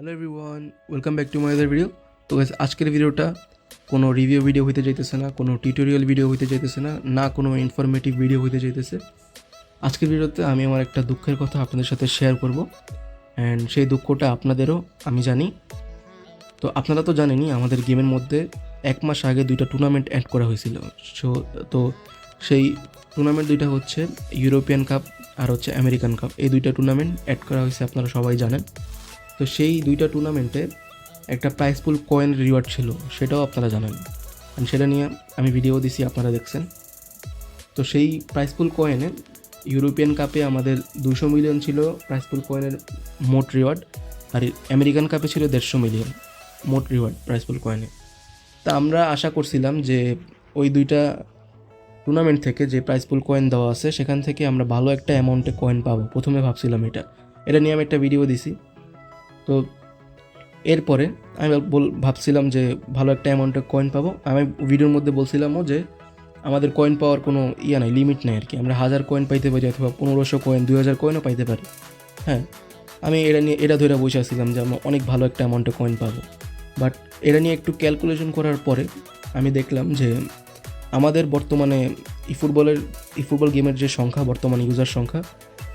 Hello everyone welcome back to my other video তো আজকের ভিডিওটা কোনো রিভিউ ভিডিও হইতে যাইতেছে না, কোনো টিউটোরিয়াল ভিডিও হইতে যাইতেছে না না কোনো ইনফরমেটিভ ভিডিও হইতে যাইতেছে। আজকের ভিডিওতে আমি আমার একটা দুঃখের কথা আপনাদের সাথে শেয়ার করব। অ্যান্ড সেই দুঃখটা আপনাদেরও আমি জানি। তো আপনারা তো জানেনই, আমাদের গেমের মধ্যে এক মাস আগে দুইটা টুর্নামেন্ট অ্যাড করা হয়েছিল। সো তো সেই টুর্নামেন্ট দুইটা হচ্ছে ইউরোপিয়ান কাপ আর হচ্ছে আমেরিকান কাপ এই দুইটা টুর্নামেন্ট অ্যাড করা হয়েছে, আপনারা সবাই জানেন। তো সেই দুইটা টুর্নামেন্টে একটা প্রাইস পুল কয়েন রিওয়ার্ড ছিল, সেটাও আপনারা জানেন। And সেটা নিয়ে আমি ভিডিও দিছি, আপনারা দেখছেন। তো সেই প্রাইস পুল কয়েনে ইউরোপিয়ান কাপে আমাদের দুশো মিলিয়ন ছিল প্রাইস পুল কয়েনের মোট রিওয়ার্ড আর আমেরিকান কাপে ছিল দেড়শো মিলিয়ন মোট রিওয়ার্ড প্রাইস পুল কয়েনে তা আমরা আশা করছিলাম যে ওই দুইটা টুর্নামেন্ট থেকে যে প্রাইস পুল কয়েন দেওয়া আছে, সেখান থেকে আমরা ভালো একটা অ্যামাউন্টে কয়েন পাবো। প্রথমে ভাবছিলাম এটা। এটা নিয়ে আমি একটা ভিডিও দিছি। তো এরপরে আমি ভাবছিলাম যে ভালো একটা অ্যামাউন্টের কয়েন পাবো। আমি ভিডিওর মধ্যে বলছিলামও যে আমাদের কয়েন পাওয়ার কোনো ইয়ে নাই লিমিট নাই আর কি। আমরা হাজার কয়েন পাইতে পারি অথবা পনেরোশো কয়েন দুই হাজার কয়েনও পাইতে পারি। হ্যাঁ আমি এটা নিয়ে, এটা ধরে বসে আসছিলাম যে আমরা অনেক ভালো একটা অ্যামাউন্টে কয়েন পাবো। বাট এটা নিয়ে একটু ক্যালকুলেশন করার পরে আমি দেখলাম যে আমাদের বর্তমানে ই ফুটবলের ই ফুটবল গেমের যে সংখ্যা, বর্তমানে ইউজার সংখ্যা,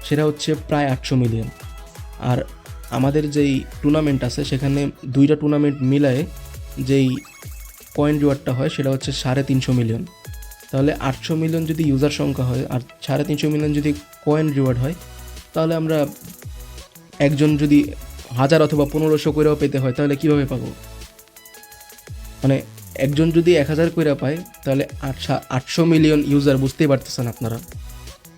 সেটা হচ্ছে প্রায় আটশো মিলিয়ন আর আমাদের যেই টুর্নামেন্ট আছে, সেখানে দুইটা টুর্নামেন্ট মিলায়ে যেই কয়েন রিওয়ার্ডটা হয়, সেটা হচ্ছে সাড়ে তিনশো মিলিয়ন তাহলে আটশো মিলিয়ন যদি ইউজার সংখ্যা হয়, আর সাড়ে তিনশো মিলিয়ন যদি কয়েন রিওয়ার্ড হয়, তাহলে আমরা একজন যদি হাজার অথবা পনেরোশো কইরাও পেতে হয়, তাহলে কীভাবে পাবো? মানে একজন যদি এক হাজার কইরা পায়, তাহলে আটশা মিলিয়ন ইউজার বুঝতেই পারতেছেন আপনারা।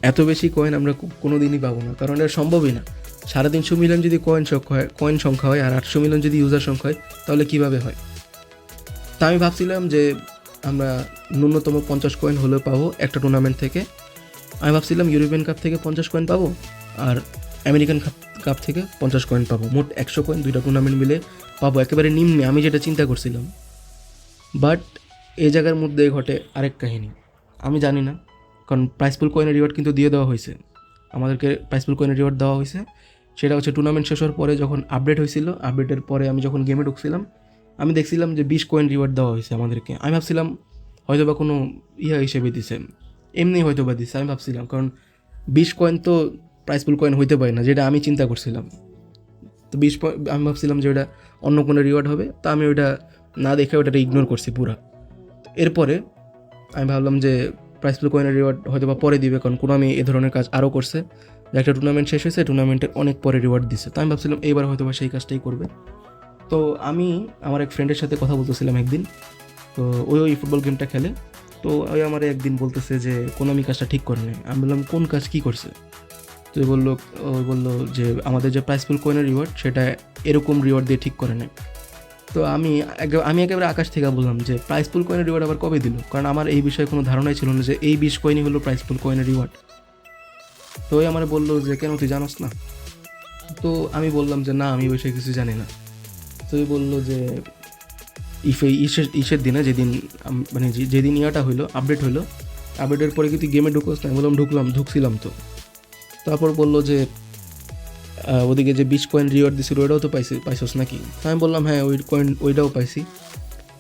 এত বেশি কয়েন আমরা কোনো দিনই পাবো না, কারণ এটা সম্ভবই না। সাড়ে তিনশো মিলিয়ন যদি কয়েন সংখ্যা হয় কয়েন সংখ্যা হয় আর আটশো মিলিয়ন যদি ইউজার সংখ্যা হয়, তাহলে কীভাবে হয়? তা আমি ভাবছিলাম যে আমরা ন্যূনতম পঞ্চাশ কয়েন হলেও পাবো একটা টুর্নামেন্ট থেকে। আমি ভাবছিলাম ইউরোপিয়ান কাপ থেকে পঞ্চাশ কয়েন পাবো আর আমেরিকান কাপ কাপ থেকে পঞ্চাশ কয়েন পাবো। মোট একশো কয়েন দুইটা টুর্নামেন্ট মিলে পাবো। একেবারে নিম্নে, আমি যেটা চিন্তা করছিলাম। বাট এই জায়গার মধ্যে ঘটে আরেক কাহিনী। আমি জানি না, কারণ প্রাইসফুল কয়েনের রিওয়ার্ড কিন্তু দিয়ে দেওয়া হয়েছে। আমাদেরকে প্রাইসফুল কয়েনের রিওয়ার্ড দেওয়া হয়েছে। সেটা হচ্ছে টুর্নামেন্ট শেষ হওয়ার পরে যখন আপডেট হয়েছিল আপডেটের পরে আমি যখন গেমে ঢুকছিলাম, আমি দেখছিলাম যে বিশ কয়েন রিওয়ার্ড দেওয়া হয়েছে আমাদেরকে। আমি ভাবছিলাম হয়তো বা কোনো ইয়া হিসেবে দিছে। এমনি হয়তো বা দিছে, আমি ভাবছিলাম। কারণ বিশ কয়েন তো প্রাইসফুল কয়েন হইতে পারে না, যেটা আমি চিন্তা করছিলাম। তো বিশ আমি ভাবছিলাম যে ওটা অন্য কোনো রিওয়ার্ড হবে, তা আমি ওটা না দেখে ওটাকে ইগনোর করছি পুরা। এরপরে আমি ভাবলাম যে প্রাইসফুল কয়েনের রিওয়ার্ড হয়তো বা পরে দিবে, কারণ কোনো আমি এ ধরনের কাজ আরও করছে। একটা টুর্নামেন্ট শেষ হয়েছে টুর্নামেন্টের অনেক পরে রিওয়ার্ড দিছে। তো আমি ভাবছিলাম এইবার হয়তো সেই কাজটাই করবে। তো আমি আমার এক ফ্রেন্ডের সাথে কথা বলতেছিলাম একদিন। তো ওই ওই ফুটবল গেমটা খেলে। তো ওই আমার একদিন বলতেছে যে, কোন আমি কাজটা ঠিক করে নেই। আমি বললাম, কোন কাজ কী করছে? তো বলল, ওই বলল যে, আমাদের যে প্রাইসফুল কয়েনের রিওয়ার্ড সেটা এরকম রিওয়ার্ড দিয়ে ঠিক করে নেয় তো আমি আমি একেবারে আকাশ থেকে বললাম যে প্রাইস পুল কয়েনের রিওয়ার্ড আবার কবে দিল? কারণ আমার এই বিষয়ে কোনো ধারণাই ছিল না যে, এই বিশ কয়েনই হলো প্রাইস পুল কয়েনের রিওয়ার্ড তো ওই আমার বলল যে, কেন তুই জানোস না? তো আমি বললাম যে, না, আমি বিষয়ে কিছু জানি না। তো ওই বলল যে, ইফে ইসের ইসের দিনে যেদিন মানে যেদিন ইয়াটা হইল আপডেট হইল আপডেটের পরে কি তুই গেমে ঢুকোস না? বললাম, ঢুকলাম, ঢুকছিলাম তো। তারপর বলল যে ওদিকে যে বিশ কয়েন রিওয়ার্ড দিছিল, ওইটাও তো পাইছি, পাইছস নাকি? তা আমি বললাম হ্যাঁ ওই কয়েন ওইটাও পাইছি।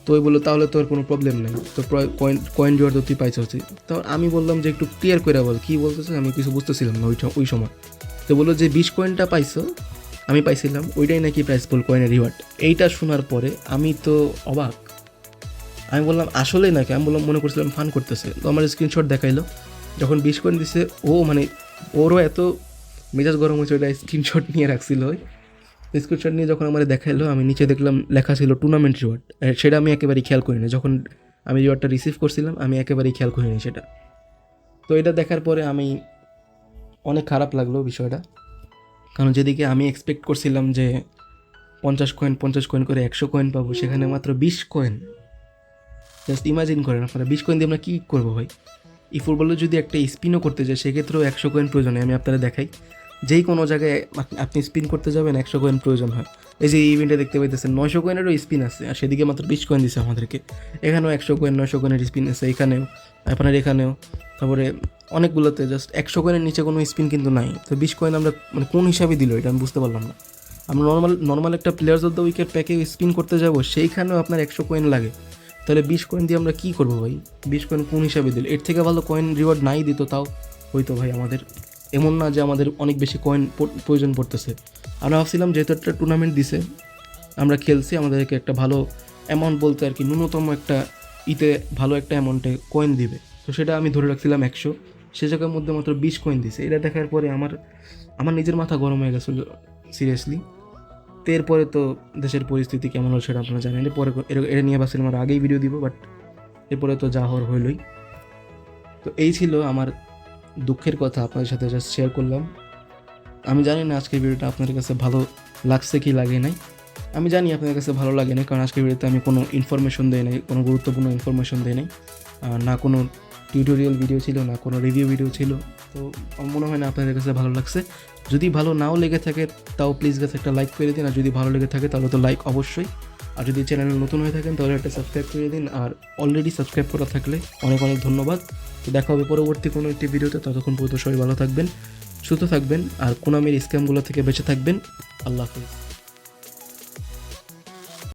তো ওই বলল, তাহলে তোর কোনো প্রবলেম নেই। তো কয়েন কয়েন রিওয়ার্ড তো তুই পাইছস তো আমি বললাম যে, একটু ক্লিয়ার করে বল, কী বলতেছে? আমি কিছু বুঝতেছিলাম না ওই ওই সময়। তো বলল যে, বিশ কয়েনটা পাইছো? আমি পাইছিলাম, ওইটাই নাকি প্রাইস ফুল কয়েনের রিওয়ার্ড এইটা শোনার পরে আমি তো অবাক। আমি বললাম, আসলেই নাকি? আমি বললাম, মনে করছিলাম ফান করতেছে। তো আমার স্ক্রিনশট দেখাইলো, যখন বিশ কয়েন দিছে, ও মানে ওরও এত মেজাজ গরম হয়েছে ওটা স্ক্রিনশট নিয়ে রাখছিল। ওই স্ক্রিনশট নিয়ে যখন আমার দেখাইলো, আমি নিচে দেখলাম লেখা ছিল টুর্নামেন্ট রিওয়ার্ড সেটা আমি একেবারেই খেয়াল করিনি। যখন আমি রিওয়ার্ডটা রিসিভ করছিলাম, আমি একেবারেই খেয়াল করিনি সেটা। তো এটা দেখার পরে আমি অনেক খারাপ লাগল বিষয়টা। কারণ যেদিকে আমি এক্সপেক্ট করছিলাম যে পঞ্চাশ কয়েন পঞ্চাশ কয়েন করে একশো কয়েন পাবো, সেখানে মাত্র বিশ কয়েন জাস্ট ইমাজিন করেন আপনারা, বিশ কয়েন দিয়ে আমরা কী করব ভাই? এই ফুটবলে যদি একটা স্পিনও করতে যায় সেক্ষেত্রেও একশো কয়েন প্রয়োজন আমি আপনারা দেখাই। যেই কোনো জায়গায় আপনি স্পিন করতে যাবেন, একশো কয়েন প্রয়োজন হয়। এই যে ইভেন্টে দেখতে পাইতেছেন, নয়শো কয়েনেরও স্পিন আছে, আর সেদিকে মাত্র বিশ কয়েন দিছে আমাদেরকে। এখানেও একশো কয়েন নয়শো কয়েনের স্পিন আছে, এখানেও, আপনার এখানেও। তারপরে অনেকগুলোতে জাস্ট একশো কয়েনের নিচে কোনো স্পিন কিন্তু নাই। তো বিশ কয়েন আমরা মানে কোন হিসাবে দিল এটা আমি বুঝতে পারলাম না। আমরা নর্মাল নর্মাল একটা প্লেয়ার্স অফ দ্য উইকেট প্যাকে স্পিন করতে যাব, সেইখানেও আপনার একশো কয়েন লাগে। তাহলে বিশ কয়েন দিয়ে আমরা কী করব ভাই? বিশ কয়েন কোন হিসাবে দিল? এর থেকে ভালো কয়েন রিওয়ার্ড নাই দিত তাও। হয়তো ভাই আমাদের। এমন না যে আমাদের অনেক বেশি কয়েন প্রয়োজন পড়তেছে। আমরা ভাবছিলাম যেহেতু একটা টুর্নামেন্ট দিছে, আমরা খেলছি, আমাদেরকে একটা ভালো অ্যামাউন্ট বলতে আর কি ন্যূনতম একটা ইতে ভালো একটা অ্যামাউন্টে কয়েন দিবে। তো সেটা আমি ধরে রাখছিলাম একশো। সে জায়গার মধ্যে মাত্র বিশ কয়েন দিছে। এটা দেখার পরে আমার আমার নিজের মাথা গরম হয়ে গেছিল সিরিয়াসলি তো এরপরে তো দেশের পরিস্থিতি কেমন হলো সেটা আপনারা জানেন। পরে এটা নিয়ে ভাবছিলাম আর আগেই ভিডিও দিব বাট এরপরে তো যা হওয়ার হইলই। তো এই ছিল আমার দুঃখের কথা আপনাদের সাথে জাস্ট শেয়ার করলাম। আমি জানি না আজকের ভিডিওটা আপনাদের কাছে ভালো লাগছে কি লাগে নাই। আমি জানি আপনাদের কাছে ভালো লাগে না কারণ আজকের ভিডিওতে আমি কোনো ইনফরমেশন দেই নাই, কোনো গুরুত্বপূর্ণ ইনফরমেশন দেই নাই। না কোনো টিউটোরিয়াল ভিডিও ছিল, না কোনো রিভিউ ভিডিও ছিল। তো মনে হয় না আপনাদের কাছে ভালো লাগছে। যদি ভালো নাও লেগে থাকে, তাও প্লিজ গাছ একটা লাইক করে দিন, আর যদি ভালো লেগে থাকে, তাহলে তো লাইক অবশ্যই। আর যদি চ্যানেলে নতুন হয়ে থাকেন, তাহলে একটা সাবস্ক্রাইব করে দিন। আর অলরেডি সাবস্ক্রাইব করা থাকলে অনেক অনেক ধন্যবাদ। তো দেখা হবে পরবর্তী কোনো একটি ভিডিওতে। ততক্ষণ পর্যন্ত সবাই ভালো থাকবেন, সুস্থ থাকবেন, আর কোনামের স্ক্যামগুলো থেকে বেঁচে থাকবেন। আল্লাহ হাফিজ।